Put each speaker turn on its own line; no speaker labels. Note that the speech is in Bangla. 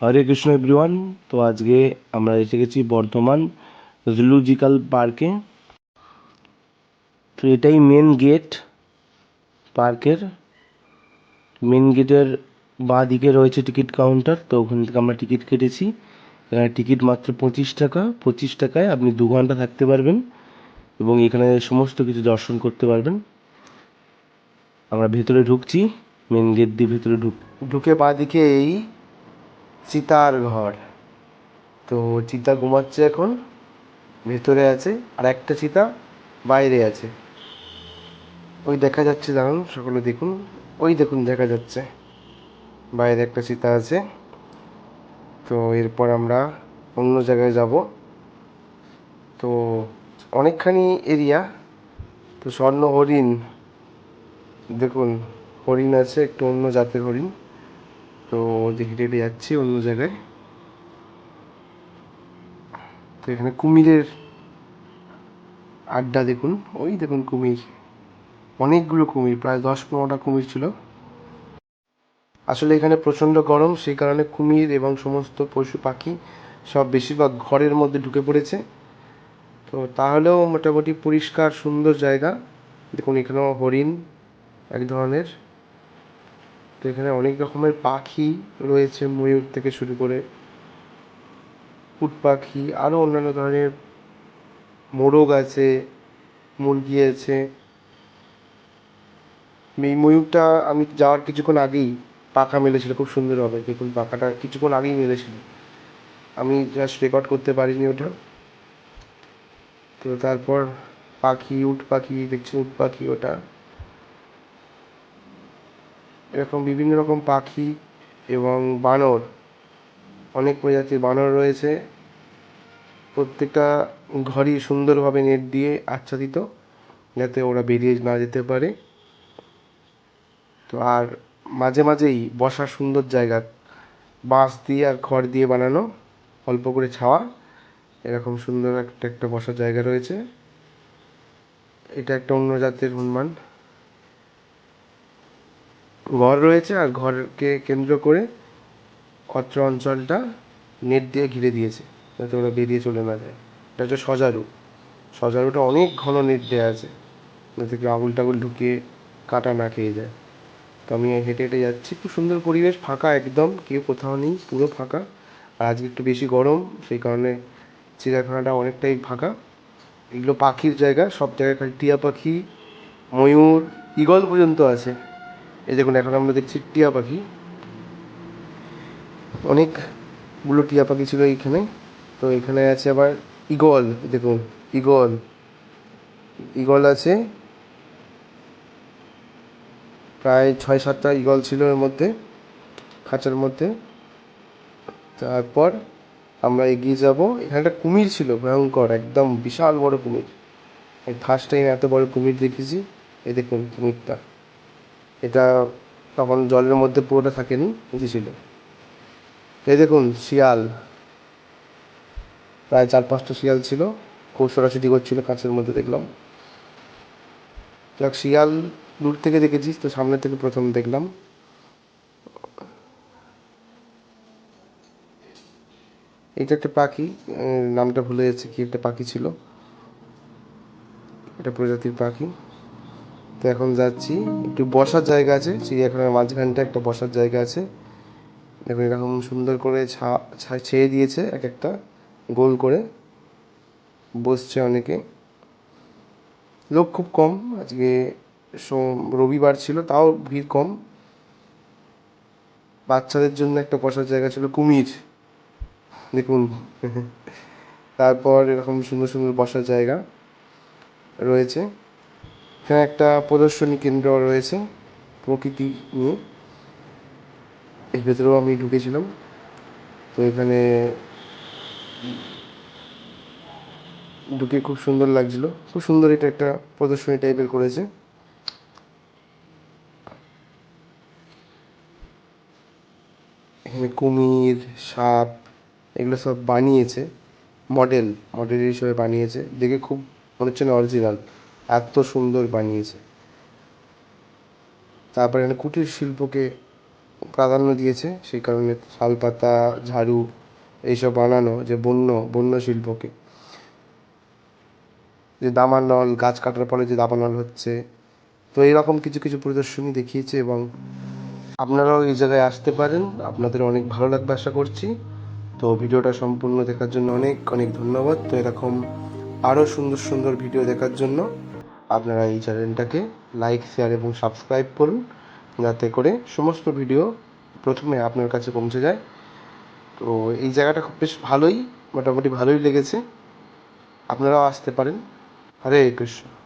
হরে কৃষ্ণ এভরিওয়ান তো আজকে আমরা এসে গেছি বর্ধমান জুলজিক্যাল পার্কে তো এটাই মেন গেট পার্কের মেন গেটের বাঁ দিকে রয়েছে টিকিট কাউন্টার তো ওখান থেকে আমরা টিকিট কেটেছি। এখানে টিকিট মাত্র পঁচিশ টাকা। পঁচিশ টাকায় আপনি দু ঘণ্টা থাকতে পারবেন এবং এখানে সমস্ত কিছু দর্শন করতে পারবেন। আমরা ভেতরে ঢুকছি। মেন গেট দিয়ে ভেতরে ঢুক ঢুকে বাঁ দিকে এই চিতার ঘর। তো চিতা ঘুমাচ্ছে এখন, ভেতরে আছে, আর একটা চিতা বাইরে আছে। ওই দেখা যাচ্ছে, দাঁড়ান, সকলে দেখুন। ওই দেখুন, দেখা যাচ্ছে। বাইরে একটা চিতা আছে। তো এরপর আমরা অন্য জায়গায় যাব। তো অনেকখানি এরিয়া। তো স্বর্ণ হরিণ। দেখুন, হরিণ আছে, একটু অন্য জাতের হরিণ। তো দেখে হেঁটে যাচ্ছি অন্য জায়গায়। তো এখানে কুমিরের আড্ডা দেখুন। ওই দেখুন কুমির। অনেকগুলো কুমির, প্রায় দশ পনেরোটা কুমির ছিল। আসলে এখানে প্রচণ্ড গরম, সেই কারণে কুমির এবং সমস্ত পশু পাখি সব বেশিরভাগ ঘরের মধ্যে ঢুকে পড়েছে। তো তাহলেও মোটামুটি পরিষ্কার, সুন্দর জায়গা। দেখুন এখানেও হরিণ এক ধরনের। তো এখানে অনেক রকমের পাখি রয়েছে ময়ূর থেকে শুরু করে উট পাখি আরও অন্যান্য ধরনের মোরগ আছে, মুরগি আছে। এই ময়ূরটা আমি যাওয়ার কিছুক্ষণ আগেই পাখা মেলেছিল, খুব সুন্দরভাবে দেখুন, পাখাটা কিছুক্ষণ আগেই মেলেছিল। আমি জাস্ট রেকর্ড করতে পারিনি ওটা। তো তারপর পাখি উট পাখি দেখছি উট পাখি ওটা। এরকম বিভিন্ন রকম পাখি এবং বানর, অনেক প্রজাতির বানর রয়েছে। প্রত্যেকটা ঘরই সুন্দরভাবে নেট দিয়ে আচ্ছাদিত, যাতে ওরা বেরিয়ে না যেতে পারে। তো আর মাঝে মাঝেই বসার সুন্দর জায়গা, বাঁশ দিয়ে আর খড় দিয়ে বানানো, অল্প করে ছাওয়া, এরকম সুন্দর একটা একটা বসার জায়গা রয়েছে। এটা একটা অন্য জাতের হনুমান। ঘর রয়েছে আর ঘরকে কেন্দ্র করে অত্র অঞ্চলটা নেট দিয়ে ঘিরে দিয়েছে, যাতে ওরা বেরিয়ে চলে না যায়। এটা হচ্ছে সজারু। সজারুটা অনেক ঘন নেট দেওয়া আছে, যাতে কেউ আঙুল টাগুল ঢুকিয়ে কাটা না খেয়ে যায়। তো আমি হেঁটে হেঁটে যাচ্ছি। খুব সুন্দর পরিবেশ, ফাঁকা একদম, কেউ কোথাও নেই, পুরো ফাঁকা। আর আজকে একটু বেশি গরম, সেই কারণে চিড়িয়াখানাটা অনেকটাই ফাঁকা। এগুলো পাখির জায়গা, সব জায়গায় খালি টিয়া পাখি, ময়ূর, ঈগল পর্যন্ত আছে। এই দেখুন, এখন আমরা দেখছি টিয়া পাখি। অনেকগুলো টিয়া পাখি ছিল এইখানে। তো এখানে আছে আবার ঈগল দেখুন, ঈগল। ঈগল আছে। প্রায় ছয় সাতটা ঈগল ছিল এর মধ্যে, খাঁচার মধ্যে। তারপর আমরা এগিয়ে যাব। এখানে একটা কুমির ছিল, ভয়ঙ্কর, একদম বিশাল বড় কুমির। ফার্স্ট টাইম এত বড় কুমির দেখেছি। এই দেখুন কুমিরটা। এটা তখন জলের মধ্যে পুরোটা থাকেনি ছিল। এই দেখুন, শিয়াল। প্রায় চার পাঁচটা শিয়াল ছিল, খুব ছোটাছুটি করছিল কাঁচের মধ্যে, দেখলাম। যাক, শিয়াল দূর থেকে দেখেছিস, তো সামনে থেকে প্রথম দেখলাম। এটা একটা পাখি নামটা ভুলে যাচ্ছে কি একটা পাখি ছিল। এটা প্রজাতির পাখি। তো এখন যাচ্ছি। একটু বসার জায়গা আছে, চিড়িয়াখানার মাঝখানটা একটা বসার জায়গা আছে। দেখুন এরকম সুন্দর করে ছা ছেয়ে দিয়েছে এক একটা, গোল করে। বসছে অনেকে। লোক খুব কম, আজকে সোম, রবিবার ছিল, তাও ভিড় কম। বাচ্চাদের জন্য একটা বসার জায়গা ছিল কুমির। দেখুন। তারপর এরকম সুন্দর সুন্দর বসার জায়গা রয়েছে। এখানে একটা প্রদর্শনী কেন্দ্র রয়েছে প্রকৃতি নিয়ে। এর ভেতরেও আমি ঢুকেছিলাম। তো এখানে ঢুকে খুব সুন্দর লাগছিল। খুব সুন্দর এটা একটা প্রদর্শনী টাইপের করেছে। এখানে কুমির, সাপ, এগুলো সব বানিয়েছে। মডেল মডেল হিসেবে বানিয়েছে। দেখে খুব মনে হচ্ছে না অরিজিনাল এত সুন্দর বানিয়েছে। তারপরে এখানে কুটির শিল্পকে প্রাধান্য দিয়েছে, সেই কারণে শালপাতা, ঝাড়ু এইসব বানানো, যে বন্য বন্য শিল্পকে। যে দাবানল গাছ কাটার ফলে যে দাবানল হচ্ছে। তো এইরকম কিছু কিছু প্রদর্শনী দেখিয়েছে এবং আপনারাও এই জায়গায় আসতে পারেন। আপনাদের অনেক ভালো লাগবে আশা করছি। তো ভিডিওটা সম্পূর্ণ দেখার জন্য অনেক অনেক ধন্যবাদ। তো এরকম আরও সুন্দর সুন্দর ভিডিও দেখার জন্য আপনারা এই চ্যানেলটাকে লাইক শেয়ার এবং সাবস্ক্রাইব করুন, যাতে করে সমস্ত ভিডিও প্রথমে আপনার কাছে পৌঁছে যায়। তো এই জায়গাটা খুব বেশ ভালোই, মোটামুটি ভালোই লেগেছে। আপনারাও আসতে পারেন। হরে কৃষ্ণ।